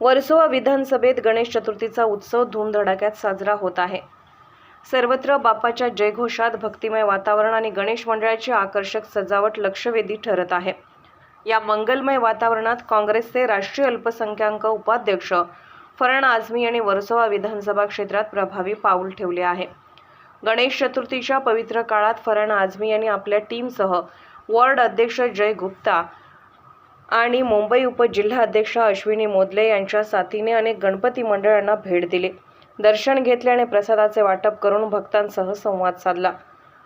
वर्सोवा विधानसभेत गणेश चतुर्थीचा उत्सव धूमधडाक्यात साजरा होत आहे. सर्वत्र बाप्पाच्या जयघोषात भक्तिमय वातावरण आणि गणेश मंडळाची आकर्षक सजावट लक्षवेधी ठरत आहे. या मंगलमय वातावरणात काँग्रेसचे राष्ट्रीय अल्पसंख्याक उपाध्यक्ष फरण आझमी यांनी वर्सोवा विधानसभा क्षेत्रात प्रभावी पाऊल ठेवले आहे. गणेश चतुर्थीच्या पवित्र काळात फरण आझमी यांनी आपल्या टीमसह वॉर्ड अध्यक्ष जय गुप्ता आणि मुंबई उपजिल्हाध्यक्ष अश्विनी मोदले यांच्या साथीने अनेक गणपती मंडळांना भेट दिली. दर्शन घेतले आणि प्रसादाचे वाटप करून भक्तांसह संवाद साधला.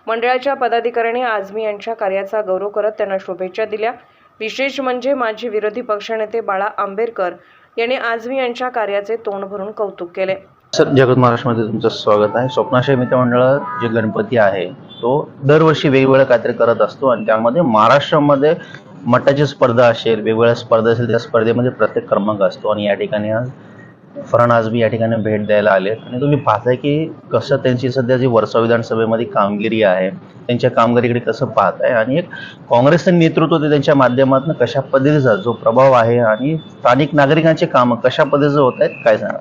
मंडळाच्या पदाधिकाऱ्यांनी आझमी यांच्या कार्याचा गौरव करत त्यांना शुभेच्छा दिल्या. विशेष म्हणजे माजी विरोधी पक्षनेते बाळा आंबेडकर यांनी आझमी यांच्या कार्याचे तोंड भरून कौतुक केले. सर जगत महाराष्ट्रामध्ये तुमचं स्वागत आहे. स्वप्नाशय मित्रमंडळ जे गणपती आहे तो दरवर्षी वेगवेगळं काहीतरी करत असतो आणि त्यामध्ये महाराष्ट्रामध्ये मटाची स्पर्धा असेल वेगवेगळ्या स्पर्धा असेल त्या स्पर्धेमध्ये प्रत्येक क्रमांक असतो. आणि या ठिकाणी आज फरान आजमी या ठिकाणी भेट द्यायला आले आणि तुम्ही पाहताय की कसं त्यांची सध्या जी वर्षा विधानसभेमध्ये कामगिरी आहे त्यांच्या कामगिरीकडे कसं पाहताय? आणि एक काँग्रेसचं नेतृत्व ते त्यांच्या माध्यमातून कशा पद्धतीचा जो प्रभाव आहे आणि स्थानिक नागरिकांचे कामं कशा पद्धतीचं होत आहेत काय सांगा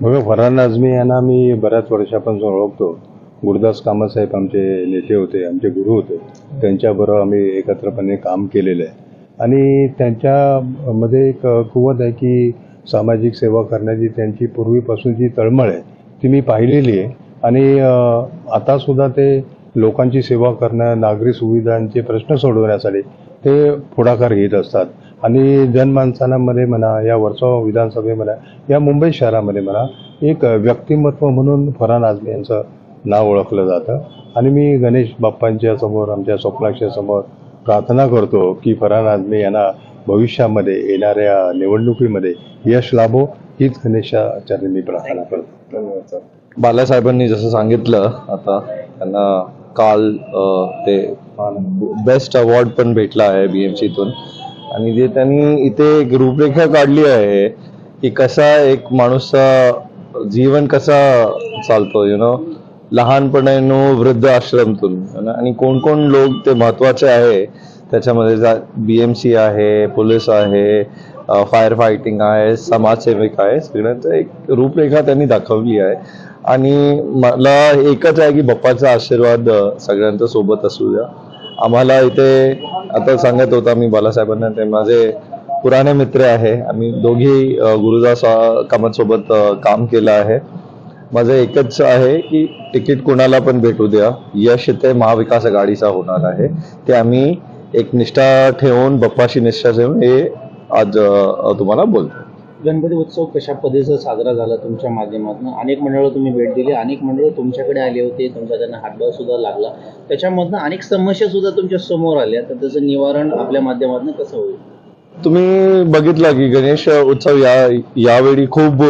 बघा फरहान आझमी यांना मी बऱ्याच वर्षापासून ओळखतो. गुरुदास कामतसाहेब आमचे नेते होते आमचे गुरु होते. त्यांच्याबरोबर आम्ही एकत्रपणे काम केलेलं आहे. आणि त्यांच्यामध्ये एक कुवत आहे की सामाजिक सेवा करण्याची त्यांची पूर्वीपासून जी तळमळ आहे ती मी पाहिलेली आहे. आणि आतासुद्धा ते लोकांची सेवा करणं नागरी सुविधांचे प्रश्न सोडवण्यासाठी ते पुढाकार घेत असतात. आणि जनमानसांमध्ये म्हणा या वर्सोवा विधानसभेमध्ये या मुंबई शहरामध्ये म्हणा एक व्यक्तिमत्व म्हणून फरहान आझमी यांचं नाव ओळखलं जातं. आणि मी गणेश बाप्पांच्या समोर आमच्या स्वप्नाक्षच्या समोर प्रार्थना करतो की फरहान आझमी यांना भविष्यामध्ये येणाऱ्या निवडणुकीमध्ये यश लाभो. हीच गणेशाचार्य मी प्रार्थना करतो. धन्यवाद सर. बालासाहेबांनी जसं सांगितलं आता त्यांना काल ते बेस्ट अवॉर्ड पण भेटला आहे बी एम सीतून आणि जे त्यांनी इथे एक रूपरेखा काढली आहे की कसा एक माणूसचा जीवन कसा चालतो यु नो लहानपणानो वृद्ध आश्रमतून. आणि कोण कोण लोक ते महत्त्वाचे आहे त्याच्यामध्ये बी एम सी आहे पोलीस आहे फायर फायटिंग आहे समाजसेवक आहे सगळ्यांचं एक रूपरेखा त्यांनी दाखवली आहे. आणि मला एकच आहे की बाप्पाचा आशीर्वाद सगळ्यांचा सगळ्यांच्या सोबत असू द्या. आम्हाला इथे आता सांगत होता मी बालासाहेबांना ते माझे पुराणे मित्र आहे. आम्ही दोघी गुरुदास अ, काम केलं आहे. माझं एकच आहे की तिकीट कोणाला पण भेटू द्या. यश ते महाविकास आघाडीचा होणार आहे. ते आम्ही एक निष्ठा ठेवून बाप्पाशी निष्ठा ठेवून हे आज तुम्हाला बोलतो. गणपती उत्सव कशा पद्धतीचा साजरा झाला तुमच्या माध्यमातून? अनेक मंडळं तुम्ही भेट दिली अनेक मंडळं तुमच्याकडे आली होती तुमचा त्यांना हातभार सुद्धा लागला. त्याच्यामधनं अनेक समस्या सुद्धा तुमच्यासमोर आल्या तर त्याचं निवारण आपल्या माध्यमातून कसं होईल? तुम्ही बघितलं की गणेश उत्सव या यावेळी खूप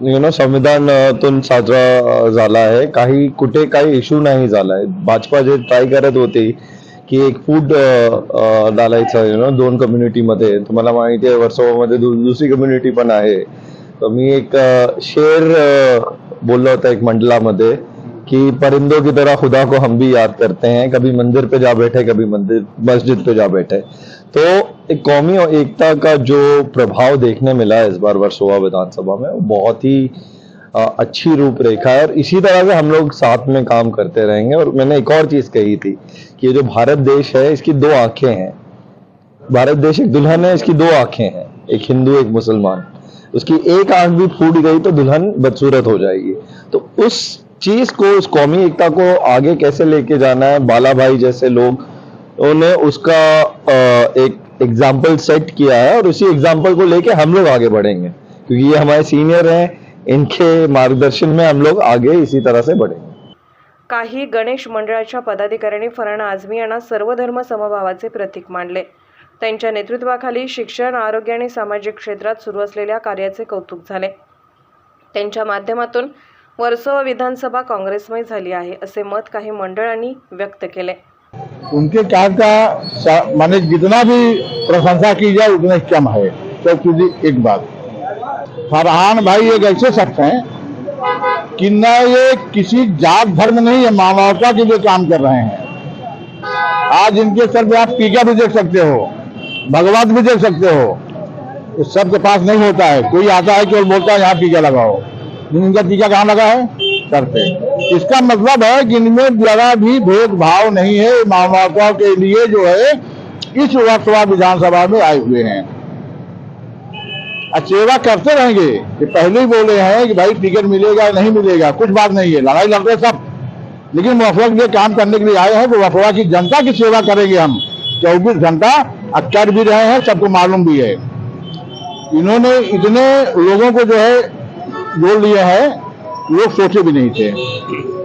यु नो संविधानातून साजरा झाला आहे. काही कुठे काही इश्यू नाही झाला आहे. भाजपा जे ट्राय करत होती की एक फूड डालायचं यु नो दोन कम्युनिटीमध्ये तुम्हाला माहिती आहे वर्सोवामध्ये दुसरी कम्युनिटी पण आहे. तर मी एक शेर अ, बोललो होता एक मंडलामध्ये कि परिंदों की तरह खुदा को हम भी याद करते हैं. कभी मंदिर पे जा बैठे कभी मंदिर मस्जिद पे जा बैठे. तो एक कौमी और एकता का जो प्रभाव देखने मिला इस बार वर्सोवा विधानसभा में, वो बहुत ही अच्छी रूपरेखा है और इसी तरह से हम लोग साथ में काम करते रहेंगे। और मैंने एक और चीज़ कही थी कि ये जो भारत देश है, इसकी दो आँखें हैं। भारत देश एक दुल्हन है, इसकी दो आँखें हैं, एक हिंदू, एक मुसलमान। उसकी एक आँख भी फूट गई तो दुल्हन बदसूरत हो जाएगी। तो उस चीज़ को, उस कौमी एकता को आगे कैसे लेके जाना है बाला भाई जैसे लोग उन्होंने उसका एक एग्जाम्पल सेट किया है और उसी एग्जाम्पल को लेके हम लोग आगे बढ़ेंगे। क्योंकि ये हमारे सीनियर हैं इनके मार्गदर्शन में हम लोग आगे इसी तरह से बढ़ेंगे। काही गणेश मंडळाच्या पदाधिकाऱ्यांनी फराण आझमी यांना सर्वधर्म समभावाचे प्रतीक मानले. त्यांच्या नेतृत्वाखाली शिक्षण आरोग्य आणि सामाजिक क्षेत्रात सुरू असलेल्या कार्याचे कौतुक झाले. त्यांच्या माध्यमातून वर्सोवा विधानसभा काँग्रेसमय झाली आहे असे मत काही मंडळांनी व्यक्त केले. उनके कार्य का माने जितना भी प्रशंसा की जाए, उतना कम है। तो सीधी एक बात। फरहान भाई एक ऐसे शख्स हैं कि न ये किसी जात धर्म नहीं है मानवता के लिए काम कर रहे हैं। आज इनके सर पे आप टीका भी देख सकते हो, भगवत भी देख सकते हो। सबके पास नहीं होता है। कोई आता है केवल बोलता है, यहाँ टीका लगाओ। इनका टीका कहाँ लगा है? पे इसका मतलब है कि इनमें जरा भी भेदभाव नहीं है मानवताओं के लिए जो है, इस लोकसभा विधानसभा में आए हुए हैं। सेवा करते रहेंगे। ये पहले ही बोले हैं कि भाई टिकट मिलेगा, नहीं मिलेगा, कुछ बात नहीं है, लड़ाई लड़ते सब। लेकिन मुआफा के लिए काम करने के लिए आए हैं तो मुआफा की जनता की सेवा करेंगे हम। चौबीस घंटा कर भी रहे हैं, सबको मालूम भी है। इन्होंने इतने लोगों को जो है, जोड़ लिए हैं लोग सोचे भी नहीं थे।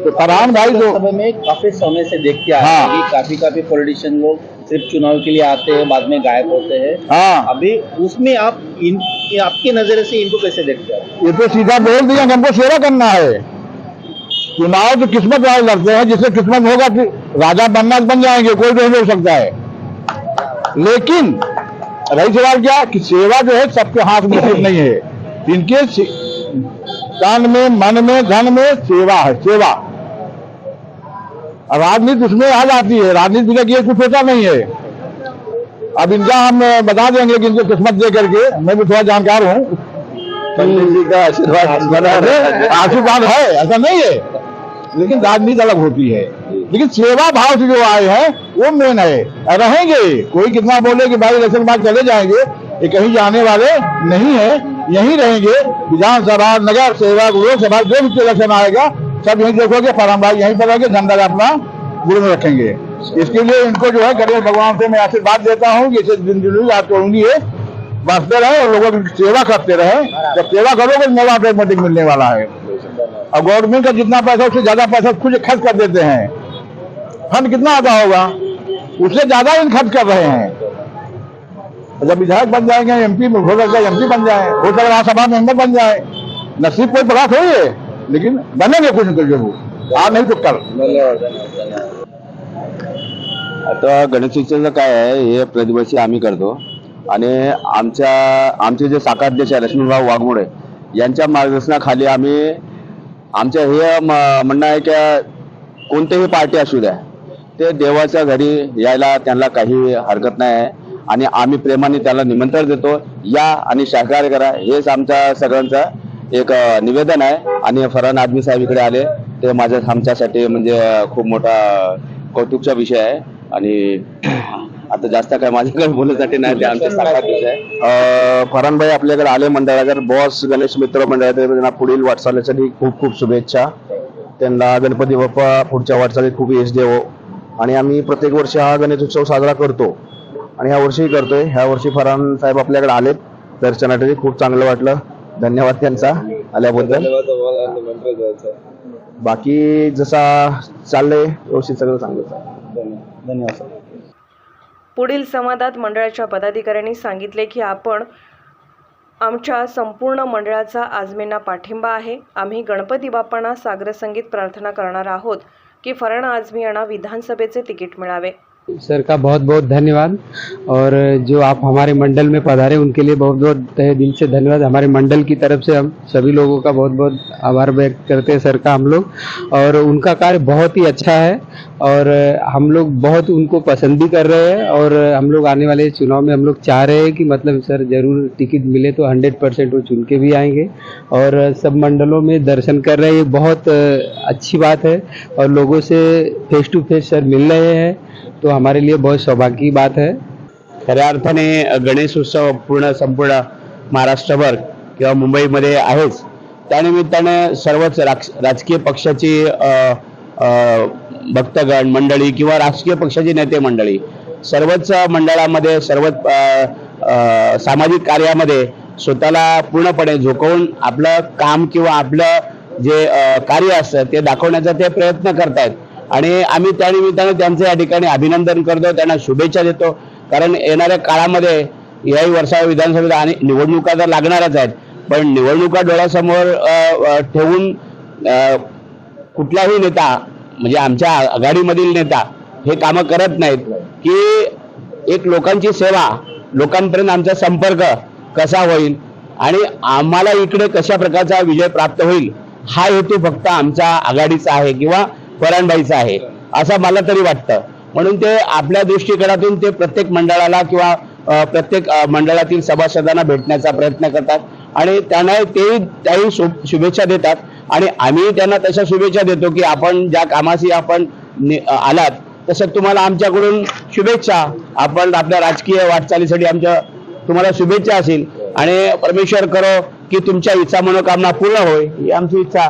तो फरहान भाई जो लोकसभा में काफ़ी समय से देखते आ रहे हाँ। कि काफ़ी काफ़ी पॉलिटिशियन लोग सिर्फ़ चुनाव के लिए आते हैं बाद में गायब होते हैं। हाँ। अभी उसमें आप इन आपके नज़र से इनको कैसे देखते हैं? ये तो सीधा बोल दिया हमको सेवा करना है। चुनाव तो किस्मत वाले लड़ते हैं जिससे किस्मत होगा कि राजा बनना तो बन जाएँगे कोई नहीं हो सकता है। लेकिन रही सवाल क्या कि सेवा जो है सबके हाथ में नहीं है। इनके तन में मन में धन में सेवा है सेवा। राजनीति उसमें आ जाती है राजनीति बिना किए कुछ होता नहीं है। अब इनका हम बता देंगे कि इनको किस्मत दे करके मैं भी थोड़ा जानकार हूँ। पंडित जी का आशीर्वाद आशीर्वाद है ऐसा नहीं है। लेकिन राजनीति अलग होती है। लेकिन सेवा भाव से जो आए हैं वो मेन है। रहेंगे। कोई कितना बोले कि भाई इलेक्शन बाद चले जाएँगे ये कहीं जाने वाले नहीं है। यहीं रहेंगे, विधानसभा, नगर सेवक लोकसभा जो भी इलेक्शन आएगा सब यहीं देखोगे, फरम भाई यहीं पर रहेंगे झंडा अपना गुड़ में रखेंगे। इसके लिए इनको जो है, गणेश भगवान से मैं आशीर्वाद देता हूँ कि दिन दिन आप उंगली है बसते रहे और लोगों की सेवा करते रहे। जब सेवा करोगे मेवा ऑटोमेटिक मिलने वाला है। और गवर्नमेंट का जितना पैसा उससे ज़्यादा पैसा खुद खर्च कर देते हैं। फंड कितना आता होगा? उससे ज़्यादा इन खर्च कर रहे हैं। जब विधायक बन जाएंगे एमपी में हो सकता है एमपी बन जाए हो सकता है राज्यसभा मेंबर बन जाए। नसीब कोई बड़ा थोड़ी है लेकिन बनेंगे कुछ न कुछ जरूर। आज नहीं तो कल। आता गणेशोत्सवाचं काय आहे हे प्रतिवर्षी आम्ही करतो. आणि आमच्या आमचे जे साकाध्यक्ष आहे लक्ष्मीभाऊ वाघमोडे यांच्या मार्गदर्शनाखाली आम्ही आमचं हे म- म्हणणं आहे की कोणतेही पार्टी असू द्या ते देवाच्या घरी यायला त्यांना काही हरकत नाही. आहे आणि आम्ही प्रेमाने त्याला निमंत्रण देतो. या आणि सहकार्य करा. हेच आमच्या सगळ्यांचं एक निवेदन आहे. आणि फरहान आदमी साहेब इकडे आले. ते माझ्या आमच्यासाठी म्हणजे खूप मोठा कौतुकचा विषय आहे. आणि आता जास्त काय माझ्याकडे बोलण्यासाठी नाही. ते आमच्या साकाध्यक्ष आहे. अ, आपल्याकडे आले मंडळाकडे बॉस गणेश मित्र मंडळ पुढील वाटचालीसाठी खूप खूप शुभेच्छा. त्यांना गणपती बाप्पा पुढच्या वाटचालीत खूप यश देवो आणि आम्ही प्रत्येक वर्षी हा गणेश उत्सव साजरा करतो. आणि ह्या वर्षीही करतोय. ह्या वर्षी फरहान साहेब आपल्याकडे आलेत. दर्शनासाठी खूप चांगलं वाटलं. धन्यवाद त्यांचा आल्याबद्दल. बाकी जसा चाललंय व्यवस्थित सगळं चांगलं. धन्यवाद. पुढील संवादात मंडळाच्या पदाधिकाऱ्यांनी सांगितले की आपण आमच्या संपूर्ण मंडळाचा आजमेंना पाठिंबा आहे. आम्ही गणपती बाप्पांना सागर संगीत प्रार्थना करणार आहोत की फरण आझमी यांना विधानसभेचे तिकीट मिळावे. सर का बहुत बहुत धन्यवाद। और जो आप हमारे मंडल में पधारे, उनके लिए बहुत बहुत तहे दिल से धन्यवाद। हमारे मंडल की तरफ़ से हम सभी लोगों का बहुत बहुत आभार व्यक्त करते हैं सर का हम लोग। और उनका कार्य बहुत ही अच्छा है। और हम लोग बहुत उनको पसंद भी कर रहे हैं। और हम लोग आने वाले चुनाव में हम लोग चाह रहे हैं कि मतलब सर ज़रूर टिकट मिले तो हंड्रेड परसेंट वो चुन के भी आएँगे। और सब मंडलों में दर्शन कर रहे हैं। ये बहुत अच्छी बात है। और लोगों से फेस टू फेस सर मिल रहे हैं। तो हमारे लिए बहुत सौभाग्य की बात है। खऱ्या अर्थाने गणेश उत्सव पूर्ण संपूर्ण महाराष्ट्रभर किंवा मुंबईमध्ये आहेच. त्यानिमित्ताने सर्वच राजकीय पक्षाची भक्तगण मंडळी किंवा राजकीय पक्षाची नेते मंडळी सर्वच मंडळामध्ये सर्वच सामाजिक कार्यामध्ये स्वतःला पूर्णपणे झोकवून आपलं काम किंवा आपलं जे कार्य असतं ते दाखवण्याचा ते प्रयत्न करतायत. आणि आम्ही त्यानिमित्तानं त्यांचं या ठिकाणी अभिनंदन करतो त्यांना शुभेच्छा देतो. कारण येणाऱ्या काळामध्ये याही वर्षा विधानसभेत आणि निवडणुका तर लागणारच आहेत. पण निवडणुका डोळ्यासमोर ठेवून कुठलाही नेता म्हणजे आमच्या आघाडीमधील नेता हे कामं करत नाहीत. की एक लोकांची सेवा लोकांपर्यंत आमचा संपर्क कसा होईल आणि आम्हाला इकडे कशा प्रकारचा विजय प्राप्त होईल हा हेतू फक्त आमचा आघाडीचा आहे. किंवा फराणबाईचा आहे. असं मला तरी वाटतं. म्हणून ते आपल्या दृष्टिकोनातून ते प्रत्येक मंडळाला किंवा प्रत्येक मंडळातील सभासदांना भेटण्याचा प्रयत्न करतात. आणि त्यांना तेही त्याही शुभेच्छा देतात. आणि आम्ही त्यांना तशा शुभेच्छा देतो की आपण ज्या कामाशी आपण आलात तसं तुम्हाला आमच्याकडून शुभेच्छा. आपण आपल्या राजकीय वाटचालीसाठी आमच्या तुम्हाला शुभेच्छा असेल. आणि परमेश्वर करो की तुमच्या इच्छा मनोकामना पूर्ण होय. ही आमची इच्छा.